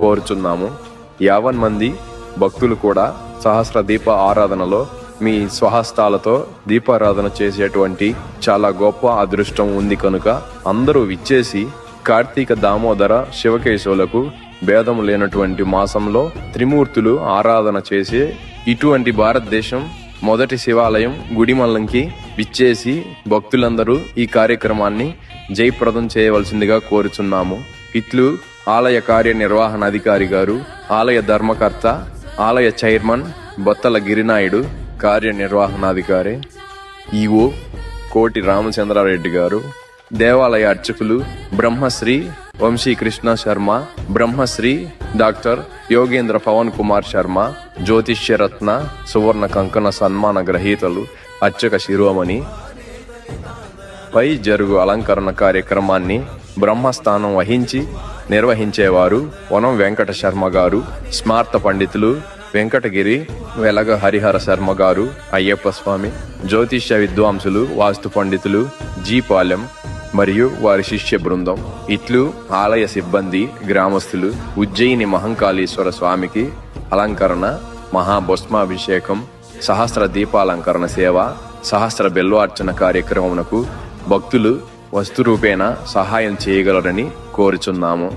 కోరుచున్నాము. యావన్ మంది భక్తులు కూడా సహస్ర దీప ఆరాధనలో మీ స్వహస్తాలతో దీపారాధన చేసేటువంటి చాలా గొప్ప అదృష్టం ఉంది కనుక అందరూ విచ్చేసి కార్తీక దామోదర శివకేశవులకు భేదము లేనటువంటి మాసంలో త్రిమూర్తులు ఆరాధన చేసే ఇటువంటి భారతదేశం మొదటి శివాలయం గుడిమల్లంకి విచ్చేసి భక్తులందరూ ఈ కార్యక్రమాన్ని జయప్రదం చేయవలసిందిగా కోరుచున్నాము. ఇట్లు ఆలయ కార్యనిర్వహణాధికారి గారు ఆలయ ధర్మకర్త ఆలయ చైర్మన్ బొత్తల గిరినాయుడు కార్యనిర్వహణాధికారి ఈఓ కోటి రామచంద్రారెడ్డి గారు దేవాలయ అర్చకులు బ్రహ్మశ్రీ వంశీ కృష్ణ శర్మ బ్రహ్మశ్రీ డాక్టర్ యోగేంద్ర పవన్ కుమార్ శర్మ జ్యోతిష్యరత్న సువర్ణ కంకణ సన్మాన గ్రహీతలు అర్చక శిరోమణి పై జరుగు అలంకరణ కార్యక్రమాన్ని బ్రహ్మస్థానం వహించి నిర్వహించేవారు వనం వెంకట శర్మ గారు స్మార్త పండితులు వెంకటగిరి వెలగ హరిహర శర్మ గారు అయ్యప్ప స్వామి జ్యోతిష్య విద్వాంసులు వాస్తు పండితులు జీపాలెం మరియు వారి శిష్య బృందం ఇట్లు ఆలయ సిబ్బంది గ్రామస్తులు ఉజ్జయిని మహంకాళీశ్వర స్వామికి అలంకరణ మహాభస్మాభిషేకం సహస్ర దీపాలంకరణ సేవ సహస్ర బెల్వార్చన కార్యక్రమమునకు భక్తులు వస్తు రూపేణ సహాయం చేయగలరని కోరుచున్నాము.